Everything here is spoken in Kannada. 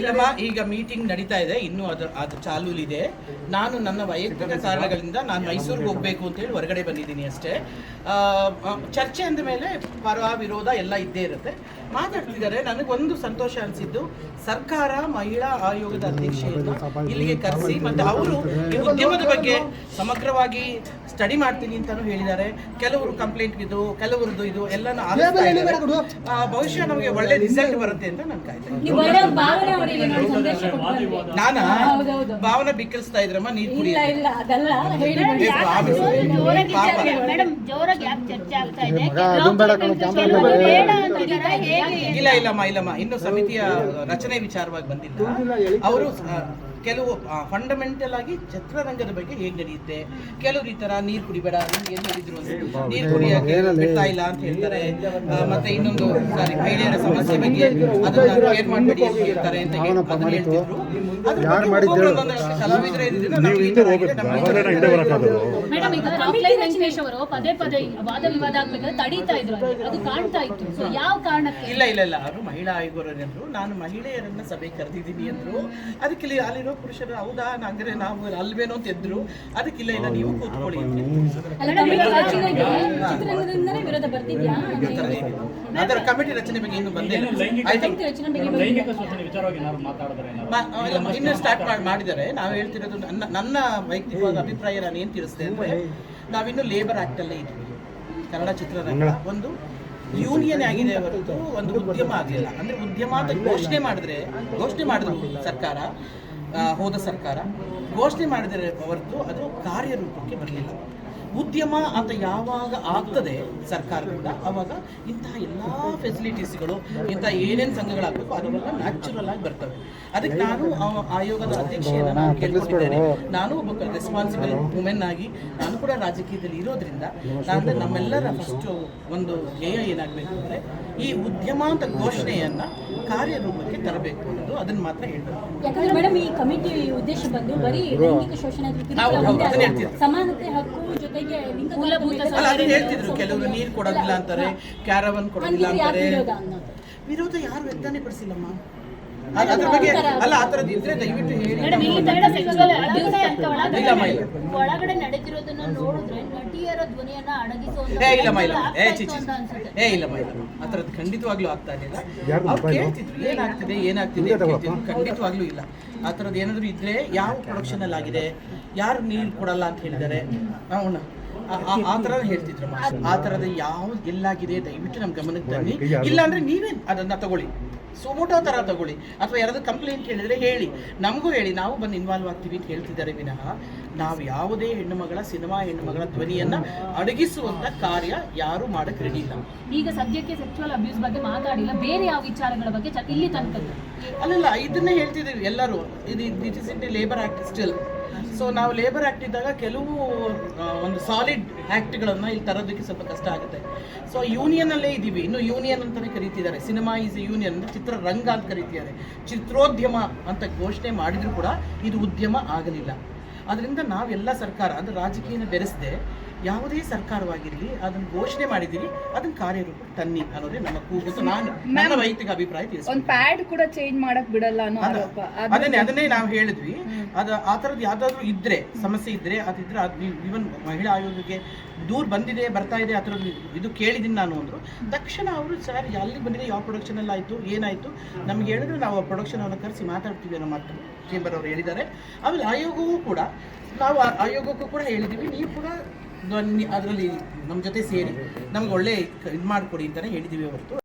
ಇಲ್ಲಮ್ಮ ಈಗ ಮೀಟಿಂಗ್ ನಡೀತಾ ಇದೆ. ಇನ್ನೂ ಅದು ಅದು ಚಾಲೂಲಿದೆ. ನಾನು ನನ್ನ ವೈಯಕ್ತಿಕ ಕಾರಣಗಳಿಂದ ನಾನು ಮೈಸೂರಿಗೆ ಹೋಗಬೇಕು ಅಂತೇಳಿ ಹೊರಗಡೆ ಬಂದಿದ್ದೀನಿ ಅಷ್ಟೇ. ಚರ್ಚೆ ಅಂದ ಮೇಲೆ ಪರ ವಿರೋಧ ಎಲ್ಲ ಇದ್ದೇ ಇರುತ್ತೆ. ಮಾತಾಡ್ತಿದ್ದಾರೆ ನನಗೊಂದು ಸಂತೋಷ ಅನಿಸಿದ್ದು ಸರ್ಕಾರ ಮಹಿಳಾ ಆಯೋಗದ ಅಧ್ಯಕ್ಷೆಯನ್ನು ಇಲ್ಲಿಗೆ ಕರೆಸಿ ಮತ್ತು ಅವರು ಈ ಉದ್ಯಮದ ಬಗ್ಗೆ ಸಮಗ್ರವಾಗಿ ಸ್ಟಡಿ ಮಾಡ್ತೀನಿ ಅಂತಾನು ಹೇಳಿದ್ದಾರೆ. ಕೆಲವರು ಕಂಪ್ಲೇಂಟ್ ಇದು ಕೆಲವರದ್ದು ಇದು ಎಲ್ಲಾನು ಭವಿಷ್ಯ. ಬಹುಶಃ ನಮಗೆ ಒಳ್ಳೆ ರಿಸಲ್ಟ್ ಬರುತ್ತೆ ಅಂತ ನಾನು ಕಾಯ್ತಾ ಇದ್ದೀನಿ. ನೀವು ಒಳ್ಳೆ ಭಾವನೆ ಬಿಕ್ಕಿಸ್ತಾ ನೋಡಿ ಇದ್ರಮ್ಮ ನೀರ್ ಕುಡಿ ಇಲ್ಲ ಅದಲ್ಲ ಹೇಳಿ ಮೇಡಮ್ ಜೋರಾಗಿ ಯಾಕೆ ಚರ್ಚೆ ಆಗ್ತಾ ಇದೆ. ಬೇಡ ಅಂತಿದ್ದಾರೆ. ಹೇಗೆ? ಇಲ್ಲ ಇಲ್ಲಮ್ಮ ಇಲ್ಲಮ್ಮ. ಇನ್ನು ಸಮಿತಿಯ ರಚನೆ ವಿಚಾರವಾಗಿ ಬಂದಿಲ್ಲ. ಅವರು ಕೆಲವು ಫಂಡಮೆಂಟಲ್ ಆಗಿ ಚಿತ್ರರಂಗದ ಬಗ್ಗೆ ಹೇಗೆ ನಡೆಯುತ್ತೆ? ಕೆಲವರು ಈ ತರ ನೀರ್ ಕುಡಿಬೇಡ ನಿಮ್ಗೆ ಏನ್ ಹೇಳಿದ್ರು ನೀರು ನೀರ್ ಕುಡಿಯಕ್ಕೆ ಬಿಡ್ತಾ ಇಲ್ಲ ಅಂತ ಹೇಳ್ತಾರೆ. ಮತ್ತೆ ಇನ್ನೊಂದು ಸಾರಿ ಮಹಿಳೆಯರ ಸಮಸ್ಯೆ ಬಗ್ಗೆ ಅದನ್ನ ಕೇರ್ ಮಾಡಬೇಡಿ ಅಂತ ಹೇಳ್ತಾರೆ ಅಂತ ಅದನ್ನ. ಹೇಳ್ತಿದ್ರು. ಕಲಾವಿದರು. ಮೇಡಮ್ ಈಗ ವೆಂಕಟೇಶ್ ಅವರು ಪದೇ ಪದೇ ವಾದ ವಿವಾದ ಆಗ್ಬೇಕಾದ್ರೆ ತಡೀತಾ ಇದ್ರು ಅದು ಕಾಣ್ತಾ ಇತ್ತು. ಸೊ ಯಾವ ಕಾರಣಕ್ಕೆ? ಇಲ್ಲ ಇಲ್ಲ ಇಲ್ಲ. ಅವರು ಮಹಿಳಾ ಆಯೋಗರು ನಾನು ಮಹಿಳೆಯರನ್ನ ಸಭೆ ಕರೆದಿದ್ದೀನಿ ಅಂದ್ರು. ಅದಕ್ಕೆ ಇಲ್ಲಿ ಅಲ್ಲಿರೋ ಪುರುಷರು ಹೌದಾ ಹಂಗಾರೆ ನಾವು ಅಲ್ವೇನೋ ಅಂತ ಎದ್ರು. ಅದಕ್ಕಿಲ್ಲ ಇಲ್ಲ ನೀವು ಕೂತ್ಕೊಳ್ಳಿ. ಅದರ ಕಮಿಟಿ ರಚನೆ ಬಗ್ಗೆ ಇನ್ನು ಬಂದಿಲ್ಲ ಐ ಥಿಂಕ್ ಕಮಿಟಿ ರಚನೆ ಬಗ್ಗೆ ಬಂದಿದ್ಯಾ? ಇನ್ನು ಸ್ಟಾರ್ಟ್ ಮಾಡಿ ಮಾಡಿದರೆ ನಾವು ಹೇಳ್ತಿರೋದು ನನ್ನ ನನ್ನ ವೈಯಕ್ತಿಕವಾದ ಅಭಿಪ್ರಾಯ ನಾನು ಏನು ತಿಳಿಸ್ತೇನೆ ಅಂದ್ರೆ ನಾವಿನ್ನು ಲೇಬರ್ ಆಕ್ಟ್ ಅಲ್ಲೇ ಇದ್ವಿ. ಕನ್ನಡ ಚಿತ್ರರಂಗ. ಒಂದು ಯೂನಿಯನ್ ಆಗಿದೆ ಹೊರತು ಒಂದು ಉದ್ಯಮ ಆಗಲಿಲ್ಲ ಅಂದ್ರೆ ಉದ್ಯಮ ಅಂತ ಘೋಷಣೆ ಮಾಡಿದ್ರೆ ಘೋಷಣೆ ಮಾಡಿದ್ರು ಸರ್ಕಾರ. ಹೋದ ಸರ್ಕಾರ ಘೋಷಣೆ ಮಾಡಿದರೆ ಹೊರತು ಅದು ಕಾರ್ಯರೂಪಕ್ಕೆ ಬರಲಿಲ್ಲ. ಉದ್ಯಮ ಅಂತ ಯಾವಾಗ ಆಗ್ತದೆ ಸರ್ಕಾರದಿಂದ ಅವಾಗ ಇಂತಹ ಎಲ್ಲ ಫೆಸಿಲಿಟೀಸ್ಗಳು ಇಂತಹ ಏನೇನು ಸಂಘಗಳಾಗಬೇಕು ಅದೆಲ್ಲ ನ್ಯಾಚುರಲ್ ಆಗಿ ಬರ್ತವೆ. ಅದಕ್ಕೆ ನಾನು ಆ- ಆಯೋಗದ ಅಧ್ಯಕ್ಷೆಯನ್ನು ನಾನು ಕೇಳ್ಕೊಂಡಿದ್ದೇನೆ. ನಾನು ಒಬ್ಬ ರೆಸ್ಪಾನ್ಸಿಬಲ್ ವುಮೆನ್ ಆಗಿ ನಾನು ಕೂಡ ರಾಜಕೀಯದಲ್ಲಿ ಇರೋದ್ರಿಂದ ನಾನು ನಮ್ಮೆಲ್ಲರ ಫಸ್ಟ್ ಒಂದು ಧ್ಯೇಯ ಏನಾಗಬೇಕು ಅಂದರೆ ಈ ಉದ್ಯಮ ಅಂತ ಘೋಷಣೆಯನ್ನ ಕಾರ್ಯರೂಪಕ್ಕೆ ತರಬೇಕು ಅನ್ನೋದು ಅದನ್ನ ಮಾತ್ರ ಹೇಳ್ಬೇಕು. ಯಾಕಂದ್ರೆ ಮೇಡಮ್ ಈ ಕಮಿಟಿ ಉದ್ದೇಶ ಬಂದು ಬರೀ ಲೈಂಗಿಕ ಶೋಷಣೆ. ಸಮಾನತೆ ಹಕ್ಕು ಅದನ್ನ ಹೇಳ್ತಿದ್ರು ಕೆಲವರು ನೀರು ಕೊಡೋದಿಲ್ಲ ಅಂತಾರೆ ಕ್ಯಾರವನ್ ಕೊಡೋದಿಲ್ಲ ಅಂತಾರೆ. ವಿರೋಧ ಯಾರು ವ್ಯಕ್ತಾನೇ ಪಡಿಸಿಲ್ಲಮ್ಮ? ಅದ್ರ ಬಗ್ಗೆ ಅಲ್ಲ ಆ ಥರದ್ದು ಇದ್ರೆ ದಯವಿಟ್ಟು ಹೇಳಿ. ಮೇಡಮ್ ಇಲ್ಲಿ ಸೆಕ್ಸುವಲ್ ಒಳಗಡೆ ಅಂತ ಒಳಗಡೆ ಇಲ್ಲಮ್ಮ, ಇಲ್ಲ. ಒಳಗಡೆ ನಡೆದಿರೋದನ್ನ ನೋಡಿದ್ರೆ ನಟಿಯರ ಧ್ವನಿಯನ್ನ ಅಡಗಿಸುವಂತ ಏ ಇಲ್ಲಮ್ಮ ಇಲ್ಲ. ಮೈಲ ಏ ಇತ್ತು ಏ ಇಲ್ಲಮ್ಮ ಇಲ್ಲ ಆ ಥರದ್ದು ಖಂಡಿತವಾಗ್ಲೂ ಆಗ್ತಾ ಇರಲಿಲ್ಲ ಯಾರ್ದು ಅವ್ರು ಮೊಬೈಲು? ಕೇಳ್ತಿದ್ರು ಏನಾಗ್ತಿದೆ ಏನಾಗ್ತಿದೆ ಅಂತ ಕೇಳ್ತಿದ್ರು. ಖಂಡಿತವಾಗ್ಲೂ ಇಲ್ಲ. ಆ ಥರದ್ದು ಏನಾದರೂ ಇದ್ರೆ ಯಾವ ಪ್ರೊಡಕ್ಷನ್ ಅಲ್ಲಿ ಆಗಿದೆ ಯಾರು ನೀರು ಕೊಡಲ್ಲ ಅಂತ ಹೇಳಿದ್ದಾರೆ? ಅವನ ಆ ಥರ ಹೇಳ್ತಿದ್ರು ಆ ಥರದ ಯಾವ್ದು ಎಲ್ಲಾಗಿದೆ ದಯವಿಟ್ಟು ನಮ್ಮ ಗಮನಕ್ಕೆ ತನ್ನಿ. ಇಲ್ಲ ಅಂದ್ರೆ ನೀವೇ ಅದನ್ನ ತಗೊಳ್ಳಿ. ಸೊಮೋಟೋ ತರ ತಗೊಳ್ಳಿ. ಅಥವಾ ಯಾರಾದ್ರೂ ಕಂಪ್ಲೇಂಟ್ ಹೇಳಿದ್ರೆ ಹೇಳಿ. ನಮಗೂ ಹೇಳಿ. ನಾವು ಬಂದು ಇನ್ವಾಲ್ವ್ ಆಗ್ತೀವಿ ಅಂತ ಹೇಳ್ತಿದ್ದಾರೆ ವಿನಃ ನಾವು ಯಾವುದೇ ಹೆಣ್ಣು ಮಗಳ ಸಿನಿಮಾ ಹೆಣ್ಣು ಮಗಳ ಧ್ವನಿಯನ್ನ ಅಡಗಿಸುವಂತ ಕಾರ್ಯ ಯಾರು ಮಾಡಕ್ ರೆಡಿ ಇಲ್ಲ ಈಗ ಸದ್ಯಕ್ಕೆ ಸೆಕ್ಚುವಲ್ ಅಬ್ಯೂಸ್ ಬಗ್ಗೆ ಮಾತಾಡಿಲ್ಲ. ಬೇರೆ ಯಾವ ವಿಚಾರಗಳ ಬಗ್ಗೆ ಇಲ್ಲಿ ತನಕ ಅಲ್ಲಲ್ಲ ಇದನ್ನೇ ಹೇಳ್ತಿದ್ದೀವಿ ಎಲ್ಲರೂ. ಇದು it is in labour act still so ನಾವು ಲೇಬರ್ ಆ್ಯಕ್ಟ್ ಇದ್ದಾಗ ಕೆಲವು ಒಂದು ಸಾಲಿಡ್ ಆ್ಯಕ್ಟ್ಗಳನ್ನು ಇಲ್ಲಿ ತರೋದಕ್ಕೆ ಸ್ವಲ್ಪ ಕಷ್ಟ ಆಗುತ್ತೆ. ಸೊ ಯೂನಿಯನ್ ಅಲ್ಲೇ ಇದ್ದೀವಿ ಇನ್ನು ಯೂನಿಯನ್ ಅಂತಾನೆ ಕರೀತಿದ್ದಾರೆ. ಸಿನಿಮಾ ಈಸ್ ಯೂನಿಯನ್ ಚಿತ್ರರಂಗ ಅಂತ ಕರೀತಿದ್ದಾರೆ. ಚಿತ್ರೋದ್ಯಮ ಅಂತ ಘೋಷಣೆ ಮಾಡಿದರೂ ಕೂಡ ಇದು ಉದ್ಯಮ ಆಗಲಿಲ್ಲ. ಅದರಿಂದ ನಾವೆಲ್ಲ ಸರ್ಕಾರ ಅಂದ್ರೆ ರಾಜಕೀಯನ ಬೆರೆಸದೆ ಯಾವುದೇ ಸರ್ಕಾರವಾಗಿರಲಿ ಅದನ್ನು ಘೋಷಣೆ ಮಾಡಿದ್ದೀರಿ ಅದನ್ನ ಕಾರ್ಯರೂಪಕ್ಕೆ ತನ್ನಿ ಅನ್ನೋದೇ ನಮ್ಮ ಕೂಗು ನಾನು ನನ್ನ ವೈಯಕ್ತಿಕ ಅಭಿಪ್ರಾಯ ಒಂದು ಪ್ಯಾಡ್ ಕೂಡ ಚೇಂಜ್ ಮಾಡಕ್ ಬಿಡಲ್ಲ ಅನ್ನೋ ಅದ- ಆರೋಪ. ಅದನ್ನೇ ಅದನ್ನೇ ನಾವು ಹೇಳಿದ್ವಿ. ಅದ ಆ ಥರದ್ದು ಯಾವ್ದಾದ್ರು ಇದ್ರೆ ಸಮಸ್ಯೆ ಇದ್ರೆ ಅದಿದ್ರೆ ಅದು ಇವನ್ ಮಹಿಳಾ ಆಯೋಗಕ್ಕೆ ದೂರ ಬಂದಿದೆ ಬರ್ತಾ ಇದೆ ಆ ಥರದ್ದು ಇದು ಕೇಳಿದೀನಿ ನಾನು ಅಂದ್ರು. ತಕ್ಷಣ ಅವರು ಸರ್ ಅಲ್ಲಿ ಬಂದಿದೆ ಯಾವ ಪ್ರೊಡಕ್ಷನ್ ಅಲ್ಲಿ ಆಯ್ತು ಏನಾಯ್ತು? ನಮ್ಗೆ ಹೇಳಿದ್ರೆ ನಾವು ಆ ಪ್ರೊಡಕ್ಷನ್ ಅವ್ರನ್ನ ಕರೆಸಿ ಮಾತಾಡ್ತೀವಿ ಅನ್ನೋ ಮಾತು. ಚೇಂಬರ್ ಅವರು ಹೇಳಿದ್ದಾರೆ. ಆಮೇಲೆ ಆಯೋಗವೂ ಕೂಡ, ನಾವು ಆಯೋಗಕ್ಕೂ ಕೂಡ ಹೇಳಿದ್ದೀವಿ. ನೀವು ಕೂಡ ಅದರಲ್ಲಿ ನಮ್ಮ ಜೊತೆ ಸೇರಿ, ನಮ್ಗೆ ಒಳ್ಳೆ ಇದು ಮಾಡಿಕೊಡಿ ಅಂತಲೇ ಹೇಳಿದ್ದೀವಿ ಹೊರತು